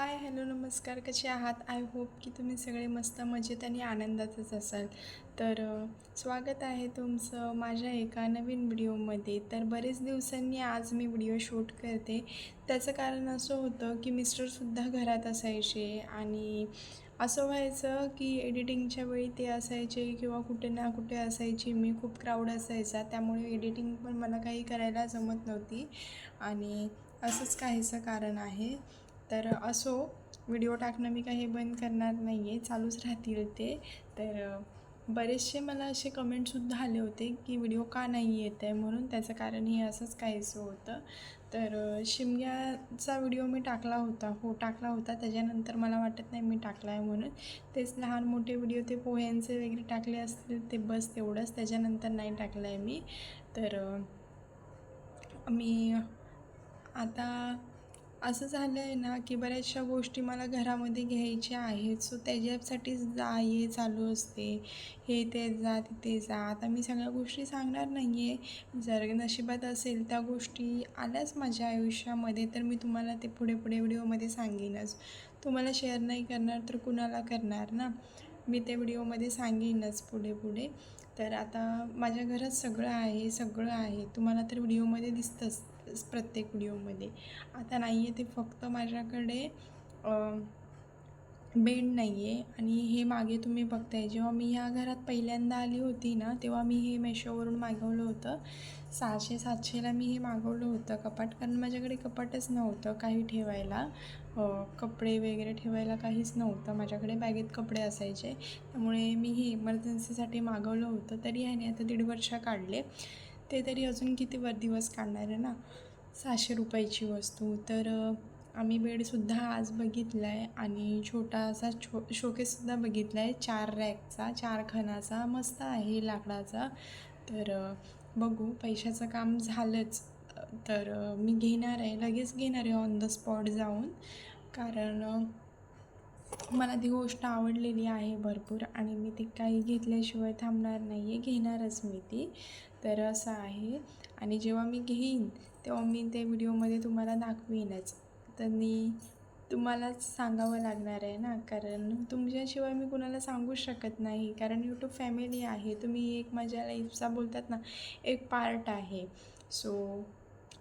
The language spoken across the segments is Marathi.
हाय हॅलो नमस्कार. कसे आहात? आय होप की तुम्ही सगळे मस्त मजेत आणि आनंदातच असाल. तर स्वागत आहे तुमचं माझ्या एका नवीन व्हिडिओमध्ये. तर बरेच दिवसांनी आज मी व्हिडिओ शूट करते. त्याचं कारण असं होतं की मिस्टरसुद्धा घरात असायचे आणि असं व्हायचं की एडिटिंगच्या वेळी ते असायचे किंवा कुठे ना कुठे असायची. मी खूप क्राऊड असायचा. त्यामुळे एडिटिंग पण मला काही करायला जमत नव्हती आणि असंच काहीचं कारण आहे. तर असो व्हिडिओ टाकणं मी काही बंद करणार नाही आहे चालूच राहतील ते. तर बरेचसे मला असे कमेंटसुद्धा आले होते की व्हिडिओ का नाही येत आहे म्हणून त्याचं कारण हे असंच काहीसं होतं. तर शिमग्याचा व्हिडिओ मी टाकला होता. हो टाकला होता. त्याच्यानंतर मला वाटत नाही मी टाकला आहे म्हणून. तेच लहान मोठे व्हिडिओ ते पोह्यांचे वगैरे टाकले असतील ते बस तेवढंच. त्याच्यानंतर नाही टाकलं आहे मी. तर मी आता असं झालं आहे ना की बऱ्याचशा गोष्टी मला घरामध्ये घ्यायच्या आहेत. सो त्याच्यासाठीच जा ये चालू असते. हे ते जा तिथे जा. आता मी सगळ्या गोष्टी सांगणार नाही आहे जर नशिबात असेल त्या गोष्टी आल्याच माझ्या आयुष्यामध्ये तर मी तुम्हाला ते पुढे पुढे व्हिडिओमध्ये सांगेनच. तुम्हाला शेअर नाही करणार तर कुणाला करणार ना? मी ते व्हिडिओमध्ये सांगेनच पुढे पुढे. तर आता माझ्या घरात सगळं आहे सगळं आहे. तुम्हाला तर व्हिडिओमध्ये दिसतंच. प्रत्येक व्हिडिओमध्ये. आता नाही आहे ते फक्त माझ्याकडे बेड नाही आहे आणि हे मागे तुम्ही बघताय. जेव्हा मी ह्या घरात पहिल्यांदा आली होती ना तेव्हा मी हे मेशोवरून मागवलं होतं. सहाशे सातशेला मी हे मागवलं होतं कपाट कारण माझ्याकडे कपाटच नव्हतं काही ठेवायला. कपडे वगैरे ठेवायला काहीच नव्हतं. माझ्याकडे बॅगेत कपडे असायचे. त्यामुळे मी हे इमर्जन्सीसाठी मागवलं होतं. तरी ह्याने आता दीड वर्ष काढले. ते तरी अजून किती वर दिवस काढणार आहे ना? सहाशे रुपयाची वस्तू. तर आम्ही बेडसुद्धा आज बघितला आहे आणि छोटासा छो शोकेससुद्धा बघितला आहे चार रॅकचा चार खणाचा मस्त आहे लाकडाचा. तर बघू पैशाचं काम झालंच. तर मी घेणार आहे लगेच घेणार आहे ऑन द स्पॉट जाऊन. कारण मला ती गोष्ट आवडलेली आहे भरपूर आणि मी ती काही घेतल्याशिवाय थांबणार नाही आहे घेणारच मी ती. तर असं आहे. आणि जेव्हा मी घेईन तेव्हा मी ते व्हिडिओमध्ये तुम्हाला दाखवीनच. तर मी तुम्हालाच सांगावं लागणार आहे ना? कारण तुमच्याशिवाय मी कुणाला सांगू शकत नाही. कारण यूट्यूब फॅमिली आहे. तुम्ही एक माझ्या लाईफचा बोलतात ना एक पार्ट आहे. सो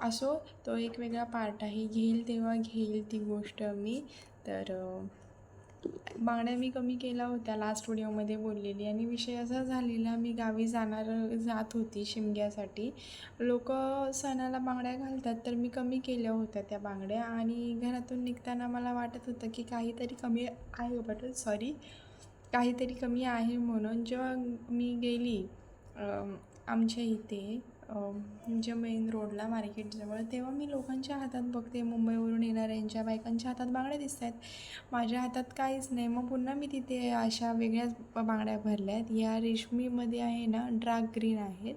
असो तो एक वेगळा पार्ट आहे. घेईल तेव्हा घेईल ती गोष्ट मी. तर बांगड्या मी कमी केल्या होत्या लास्ट व्हिडिओमध्ये बोललेली. आणि विषय असा झालेला मी गावी जाणार जात होती शिमग्यासाठी. लोक सणाला बांगड्या घालतात तर मी कमी केल्या होत्या त्या बांगड्या. आणि घरातून निघताना मला वाटत होतं की काहीतरी कमी आहे बट सॉरी काहीतरी कमी आहे म्हणून जेव्हा मी गेली आमच्या इथे म्हणजे मेन रोडला मार्केटजवळ तेव्हा मी लोकांच्या हातात बघते. मुंबईवरून येणाऱ्यांच्या बायकांच्या हातात बांगड्या दिसत आहेत. माझ्या हातात काहीच नाही. मग पुन्हा मी तिथे अशा वेगळ्याच बांगड्या भरल्या आहेत. या रेशमीमध्ये आहे ना डार्क ग्रीन आहेत.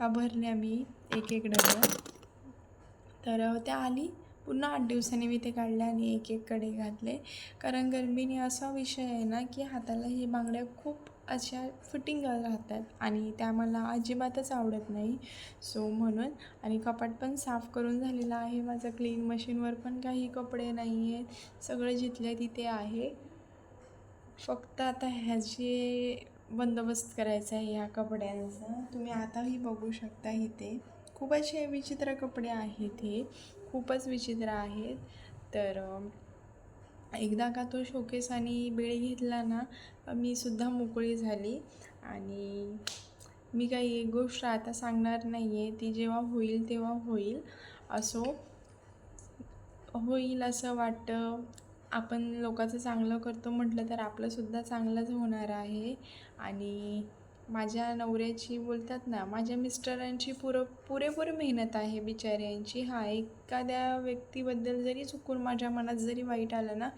या भरल्या मी एक एक डबल तर त्या आली. पुन्हा आठ दिवसांनी मी ते काढले आणि एक एक कडे घातले. कारण गरमीने असा विषय आहे ना की हाताला हे बांगड्या खूप अशा फिटिंग राहतात आणि त्या मला अजिबातच आवडत नाही. सो म्हणून आणि कपाट पण साफ करून झालेलं आहे. माझं क्लीन मशीनवर पण काही कपडे नाही आहेत सगळं जिथल्या तिथे आहे. फक्त आता ह्याचे बंदोबस्त करायचा आहे ह्या कपड्यांचा तुम्ही आताही बघू शकता इथे. खूप असे विचित्र कपडे आहेत हे. खूपच विचित्र आहेत. तर एकदा का तो शोकेस आणि बेळ घेतला ना मी सुद्धा मोकळी झाली. आणि मी काही एक गोष्ट आता सांगणार नाही आहे ती जेव्हा होईल तेव्हा होईल. असो होईल असं वाटतं. आपण लोकांचं चांगलं करतो म्हटलं तर आपलंसुद्धा चांगलंच होणार आहे. आणि माझ्या नवऱ्याची बोलतात ना माझ्या मिस्टरांची पुर पुरेपूर मेहनत आहे बिचाऱ्यांची. हा एखाद्या व्यक्तीबद्दल जरी चुकून माझ्या मनात जरी वाईट आलं ना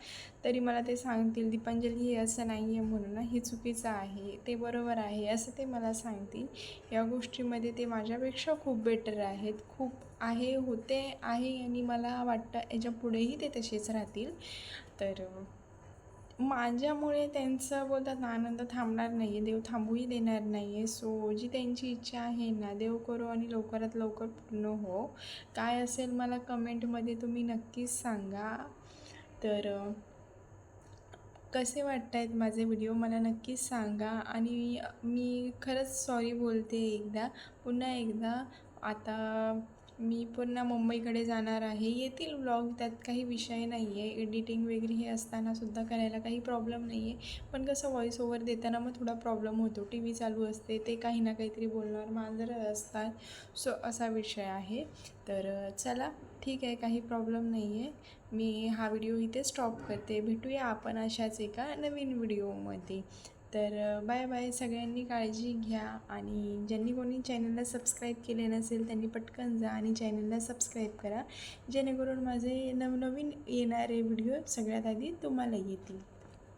तरी मला ते सांगतील दीपांजली हे असं नाही आहे म्हणून हे चुकीचं आहे ते बरोबर आहे असं ते मला सांगतील. या गोष्टीमध्ये ते माझ्यापेक्षा खूप बेटर आहेत. खूप आहे होते आहे आणि मला वाटतं याच्या पुढेही ते तसेच राहतील. तर माझ्यामुळे त्यांचं बोलतात ना आनंद थांबणार नाही आहे देव थांबूही देणार नाही आहे सो जी त्यांची इच्छा आहे ना देव करो आणि लवकरात लवकर पूर्ण हो. काय असेल मला कमेंटमध्ये तुम्ही नक्कीच सांगा. तर कसे वाटत आहेत माझे व्हिडिओ मला नक्कीच सांगा. आणि मी खरंच सॉरी बोलते एकदा. पुन्हा एकदा आता मी पुन्हा मुंबईकडे जाणार आहे. येतील व्लॉग त्यात काही विषय नाही आहे एडिटिंग वगैरे हे असतानासुद्धा करायला काही प्रॉब्लेम नाही आहे पण कसं व्हॉइस ओव्हर देताना मग थोडा प्रॉब्लेम होतो. टी व्ही चालू असते ते काही ना काहीतरी बोलणार मांजर असतात. सो असा विषय आहे. तर चला ठीक आहे काही प्रॉब्लेम नाही आहे मी हा व्हिडिओ इथे स्टॉप करते. भेटूया आपण अशाच एका नवीन व्हिडिओमध्ये तर बाय बाय. सगळ्यांनी काळजी घ्या आणि ज्यांनी कोणी चॅनलला सबस्क्राईब केले नसेल त्यांनी पटकन जा आणि चॅनलला सबस्क्राईब करा. जेणेकरून माझे नवनवीन येणारे व्हिडिओ सगळ्यात आधी तुम्हाला येतील.